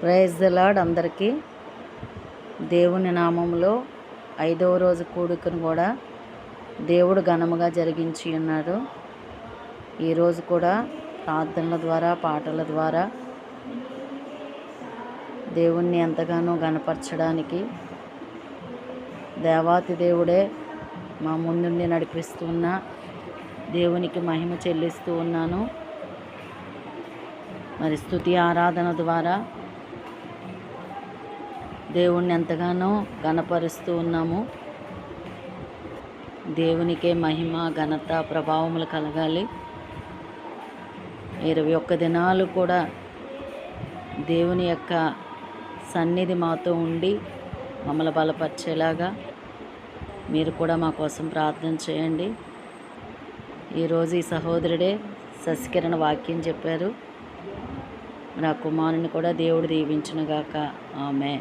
Praise the lord అందరికీ. దేవుని నామంలో ఐదవ రోజు కూడుకను కూడా దేవుడు ఘనముగా జరిగించి ఉన్నాడు ఈరోజు కూడా ప్రార్థనల ద్వారా పాటల ద్వారా దేవుణ్ణి ఎంతగానో గనపరచడానికి దేవాతి దేవుడే మా ముందుండి నడిపిస్తున్న దేవునికి మహిమ చెల్లిస్తూ ఉన్నాను. మరి స్థుతి ఆరాధన ద్వారా దేవుణ్ణి ఎంతగానో గణపరుస్తూ ఉన్నాము. దేవునికే మహిమ ఘనత ప్రభావములు కలగాలి. ఇరవై ఒక్క దినాలు కూడా దేవుని యొక్క సన్నిధి మాతో ఉండి మమ్మల్ని బలపరిచేలాగా మీరు కూడా మా కోసం ప్రార్థన చేయండి. ఈరోజు ఈ సహోదరుడే శశికిరణ వాక్యం చెప్పారు. నా కుమారుని కూడా దేవుడు దీవించునుగాక. ఆమె